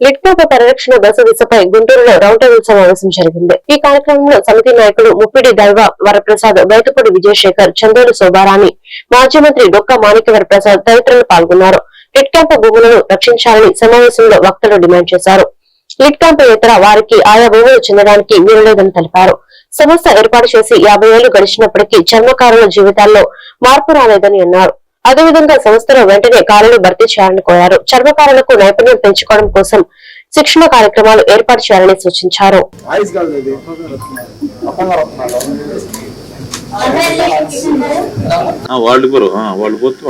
లిట్కోప పరిరక్షణ బస దిశపై గుంటూరులో రౌండ్ టేబుల్ సమావేశం జరిగింది. ఈ కార్యక్రమంలో సమితి నాయకులు ముప్పిడి దైవ వరప్రసాద్ బయటపూడి విజయశేఖర్ చందూరు శోభారాణి మాజీ మంత్రి డొక్క మాణిక్యవర ప్రసాద్ తదితరులు పాల్గొన్నారు. లిట్కాప భూములను రక్షించాలని సమావేశంలో వక్తలు డిమాండ్ చేశారు. లిట్కాంప ఇతర వారికి ఆయా భూములు చెందడానికి వీలు లేదని తెలిపారు. సంస్థ ఏర్పాటు చేసి యాభై ఏళ్ళు గడిచినప్పటికీ చర్మకారుల జీవితాల్లో మార్పు రాలేదని అన్నారు. అదేవిధంగా సంస్థలో వెంటనే ఖాళీలు భర్తీ చేయాలని కోరారు. చర్మకారులకు నైపుణ్యం పెంచుకోవడం కోసం శిక్షణ కార్యక్రమాలు ఏర్పాటు చేయాలని సూచించారు. వాళ్ళు వాళ్ళు పోతే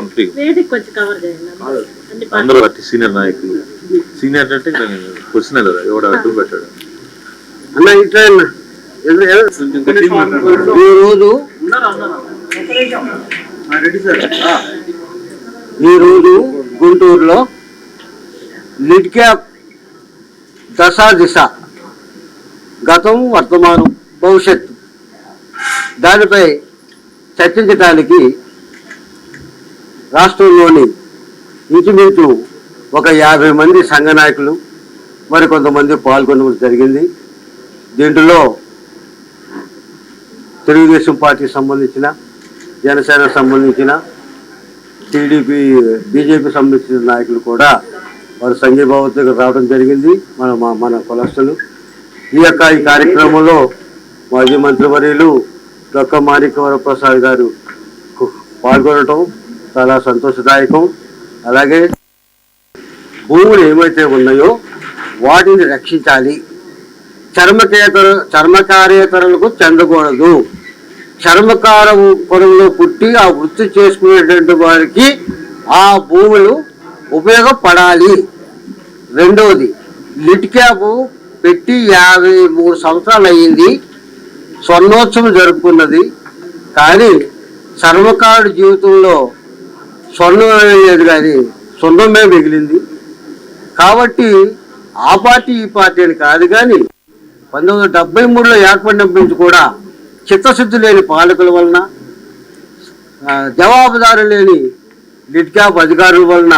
అందరూ అట్టి సీనియర్ నాయకులు. సీనియర్ అంటే క్వశ్చన్ కదా ఎవడు అడ్డు పెట్టాడు? అన్న ఇట్లా రోజు ఈ రోజు గుంటూరులో లిడ్ క్యాప్ దశ దిశ. గతం వర్తమానం భవిష్యత్తు. దానిపై చర్చించడానికి రాష్ట్రంలోని ఇంచుమించు ఒక యాభై మంది సంఘ నాయకులు మరి కొంతమంది పాల్గొనడం జరిగింది. దీంట్లో తెలుగుదేశం పార్టీకి సంబంధించిన జనసేన సంబంధించిన టీడీపీ బీజేపీ సంబంధించిన నాయకులు కూడా వారు సంఘీభావంతో రావడం జరిగింది. మన మన కులస్తులు. ఈ యొక్క ఈ కార్యక్రమంలో మాజీ మంత్రివర్యులు డొక్క మాణిక్య గారు పాల్గొనటం చాలా సంతోషదాయకం. అలాగే భూములు ఏమైతే ఉన్నాయో వాటిని రక్షించాలి. చర్మకేతర చర్మకార్యేతరులకు చెందకూడదు. చర్మకార పొలంలో పుట్టి ఆ వృత్తి చేసుకునేటువంటి వారికి ఆ భూములు ఉపయోగపడాలి. రెండవది లిట్ క్యాప్ పెట్టి యాభై మూడు సంవత్సరాలు అయ్యింది. స్వర్ణోత్సవం జరుపుకున్నది. కానీ చర్మకారుడి జీవితంలో స్వర్ణం లేదు కానీ స్వర్ణమే మిగిలింది. కాబట్టి ఆ పార్టీ ఈ పార్టీ అని కాదు కానీ పంతొమ్మిది వందల డెబ్బై మూడులో ఏర్పడినప్పటి నుంచి కూడా చిత్తశుద్ధి లేని పాలకుల వలన జవాబుదారు లేని లిడ్ క్యాప్ అధికారుల వలన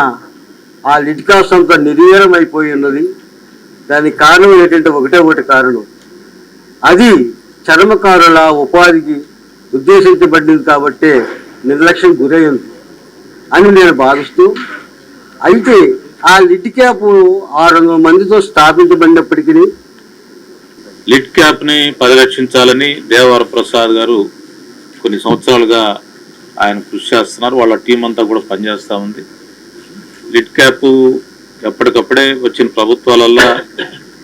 ఆ లిడ్ క్యాప్ సంస్థ నిర్వీర్యం అయిపోయి ఉన్నది దానికి కారణం ఏంటంటే ఒకటే ఒకటి కారణం. అది చర్మకారుల ఉపాధికి ఉద్దేశించబడింది కాబట్టే నిర్లక్ష్యం గురైంది అని నేను భావిస్తూ అయితే ఆ లిడ్ క్యాప్ ఆరు వందల మందితో స్థాపించబడినప్పటికీ లిడ్ క్యాప్ని పరిరక్షించాలని దేవర ప్రసాద్ గారు కొన్ని సంవత్సరాలుగా ఆయన కృషి చేస్తున్నారు. వాళ్ళ టీం అంతా కూడా పనిచేస్తూ ఉంది. లిడ్ క్యాప్ ఎప్పటికప్పుడే వచ్చిన ప్రభుత్వాలల్లో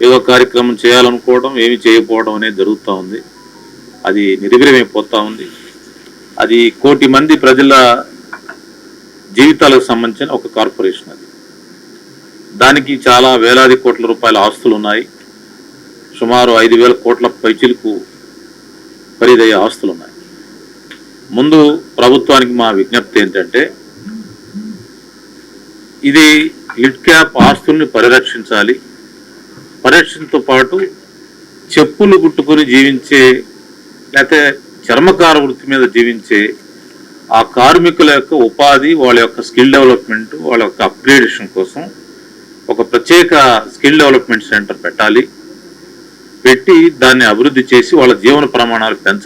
ఏదో కార్యక్రమం చేయాలనుకోవడం ఏమి చేయకపోవడం అనేది జరుగుతూ ఉంది. అది నిర్వీర్యమైపోతా ఉంది. అది కోటి మంది ప్రజల జీవితాలకు సంబంధించిన ఒక కార్పొరేషన్ అది. దానికి చాలా వేలాది కోట్ల రూపాయల ఆస్తులు ఉన్నాయి సుమారు ఐదు వేల కోట్ల పైచిలకు ఖరీదయ్యే ఆస్తులు ఉన్నాయి ముందు ప్రభుత్వానికి మా విజ్ఞప్తి ఏంటంటే ఇది లిడ్ క్యాప్ ఆస్తుల్ని పరిరక్షించాలి. పరిరక్షణతో పాటు చెప్పులు కుట్టుకొని జీవించే లేకపోతే చర్మకార వృత్తి మీద జీవించే ఆ కార్మికుల యొక్క ఉపాధి వాళ్ళ యొక్క స్కిల్ డెవలప్మెంట్ వాళ్ళ యొక్క అప్గ్రేడేషన్ కోసం ఒక ప్రత్యేక స్కిల్ డెవలప్మెంట్ సెంటర్ పెట్టాలి. పెట్టి దాన్ని అభివృద్ధి చేసి వాళ్ళ జీవన ప్రమాణాలు పెంచాలి.